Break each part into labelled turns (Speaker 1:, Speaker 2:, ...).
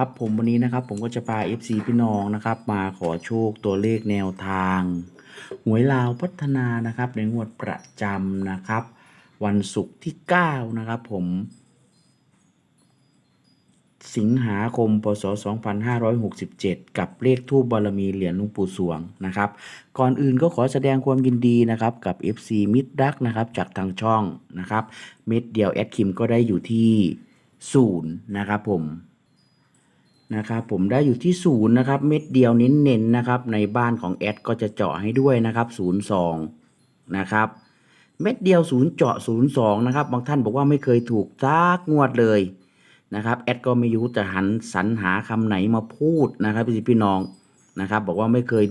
Speaker 1: ครับผมวันนี้นะครับผมก็จะพา FC พี่น้องนะครับ มาขอโชคตัวเลขแนวทางหวยลาวพัฒนานะครับในงวดประจำนะครับ วันศุกร์ที่ 9 นะครับผม สิงหาคมพศ 2567 กับเลขทูบบารมีเหรียญลุงปู่สวงนะครับ ก่อนอื่นก็ขอแสดงความยินดีนะครับกับ FC มิตรรักนะครับจากทางช่องนะครับ เม็ดเดียวแอดคิมก็ได้อยู่ที่ศูนย์นะครับผม นะครับผมได้อยู่ที่ศูนย์นะครับเม็ดเดียวเน้นๆนะครับในบ้านของแอดก็จะเจาะให้ด้วยนะครับศูนย์สองนะครับเม็ดเดียวศูนย์เจาะศูนย์สองนะครับบางท่านบอกว่าไม่เคยถูกซักงวดเลยนะครับแอดก็ไม่รู้จะหันสรรหาคำไหนมาพูดนะครับพี่พี่น้องนะครับบอกว่าไม่เคย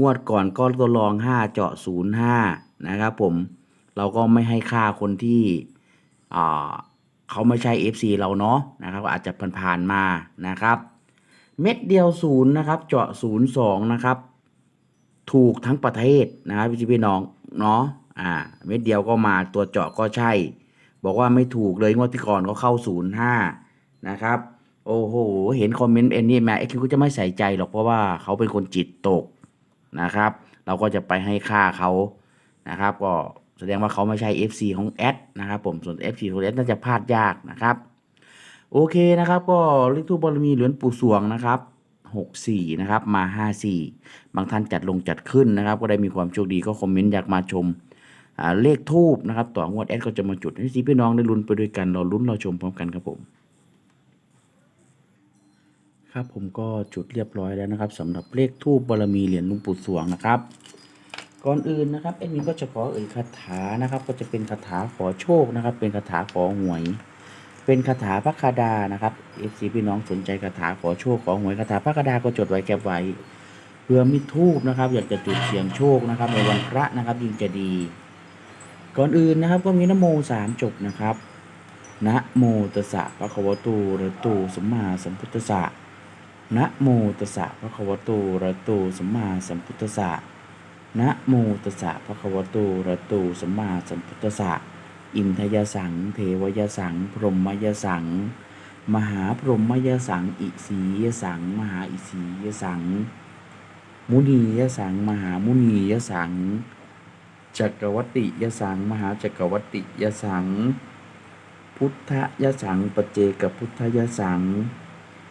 Speaker 1: งวดก่อนก็ตัวรองห้าเจาะศูนย์ห้านะครับผมเราก็ไม่ให้ค่าคนที่เขาไม่ใช่ FC เราเนาะนะครับอาจจะผ่านๆมานะครับ เม็ดเดียวศูนย์นะครับ เจาะศูนย์สองนะครับ ถูกทั้งประเทศนะครับพี่พี่น้องเนาะอ่า เม็ดเดียวก็มาตัวเจาะก็ใช่ บอกว่าไม่ถูกเลยงวดที่ก่อนก็เข้าศูนย์ห้านะครับ โอ้โห เห็นคอมเมนต์เอ็นนี่มาเอ็กซ์ก็จะไม่ใส่ใจหรอกเพราะว่าเขาเป็นคนจิตตกนะครับ เราก็จะไปให้ค่าเขานะครับ ก็แสดงว่าเขาไม่ใช่ FC ของแอดนะครับ ผมส่วน FC ของแอดน่าจะพลาดยากนะครับ โอเคนะครับ ก็ลิทูบอลมีเหรียญปู่สวงนะครับ64นะครับมา 54 บางท่านจัดลงจัดขึ้นนะครับ ก็ได้มีความโชคดีก็คอมเมนต์อยากมาชมเลขทูบนะครับ ต่องวดแอดก็จะมาจุดให้สีพี่น้องได้ลุ้นไปด้วยกันรอลุ้นรอชมพร้อมกันครับผมครับผมก็จุดเรียบร้อยแล้วนะครับสำหรับเลขทูบบารมีเหรียญลุงปู่สวงนะครับ ก่อนอื่นนะครับเอ็นนี้ก็จะขอเอ่ยคาถานะครับ ก็จะเป็นคาถาขอโชคนะครับ เป็นคาถาขอหวย เป็นคาถาพระคาดานะครับเอฟซีพี่น้องสนใจคาถาขอโชคขอหวยคาถาพระคาดาก็จดไว้แก็บไว้เพื่อมีทูบนะครับ อยากจะจุดเสียงโชคนะครับ ในวันพระนะครับยิ่งจะดี ก่อนอื่นนะครับก็มีนโมสามจบนะครับนะโมตัสสะพระควตูระตูสัมมาสัมพุทธะนะโมตัสสะภะควตอะระหะโตสัมมาสัมพุทธะนะโมตัสสะภะควตอะระหะโตสัมมาสัมพุทธะ อินทยสัง เทวยสัง พรหมยสัง มหาพรหมยสัง อิสียสัง มหาอิสียสัง มุนียสัง มหามุนียสัง จักรวติยสัง มหาจักรวติยสัง พุทธยสังปเจกพุทธยสัง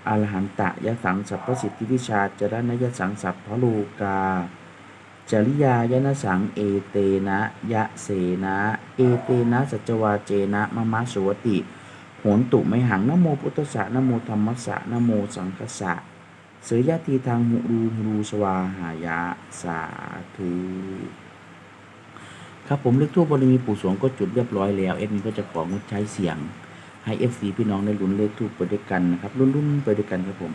Speaker 1: อรหันตะยสังสัพพสิทธิวิชาจรณยสังสัพพะโลกา จริยายนสังเอเตนะยะเสนะ เอเตนะสัจวาเจนะมะมะสวติโหนตุไมหังนโมพุทธสะนโมธรรมสะนโมสังคสะเสยยะทีทางหุรูรูสวาหายะสาธุครับผมเลขทั่วบริมีปู่สวงก็จุดเรียบร้อยแล้ว เอ็ดมินก็จะของดใช้เสียง ให้ FC พี่น้องได้ลุ้นเลขทูปไปด้วยกันนะครับลุ้นๆไปด้วยกันครับผม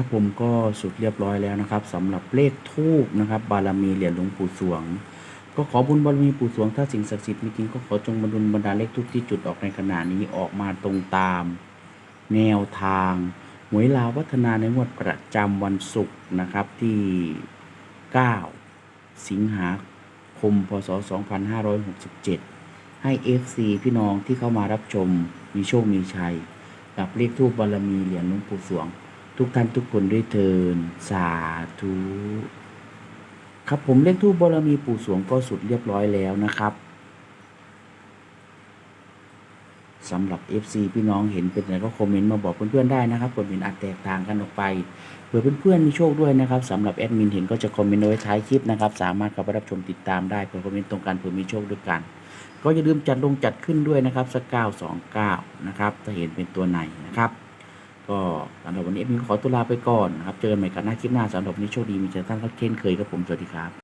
Speaker 1: ครับผมก็สุดเรียบร้อยแล้วนะครับสำหรับเลขทูบนะครับ บารมีเหรียญหลวงปู่สวง ก็ขอบุญบารมีปู่สวง ถ้าสิ่งศักดิ์สิทธิ์มีจริงก็ขอจงบรรลุบรรดาเลขทูบที่จุดออกในขณะนี้ออกมาตรงตาม แนวทางหวยลาววัฒนาในงวดประจำวันศุกร์นะครับที่ 9 สิงหาคมพศ 2567 ให้ FC พี่น้องที่เข้ามารับชมมีโชคมีชัย กับเลขทูปบารมีเหรียญหลวงปู่สวง ทุกท่านทุกคนด้วยเทินสาธุครับผมเลขทูปบารมีปู่สวงก็สุดเรียบร้อยแล้วนะครับสำหรับ FC พี่น้องเห็นเป็นอะไรก็คอมเมนต์มาบอกเพื่อนๆได้นะครับผมเห็นอาจแตกต่างกันออกไปเผื่อเพื่อนๆมีโชคด้วยนะครับสำหรับแอดมินเห็นก็จะคอมเมนต์ไว้ท้ายคลิปนะครับ สามารถเข้าไปรับชมติดตามได้เผื่อคอมเมนต์ตรงกันเผื่อมีโชคด้วยกัน ก็อย่าลืมจัดลงจัดขึ้นด้วยนะครับสักเก้าสองเก้านะครับถ้าเห็นเป็นตัวไหนนะครับ ก็สำหรับวันนี้แอดมินขอตัวลาไปก่อนนะครับ เจอกันใหม่กันหน้าคลิปหน้าสำหรับวันนี้โชคดีมีเจอท่านครับเช่นเคยครับผมสวัสดีครับ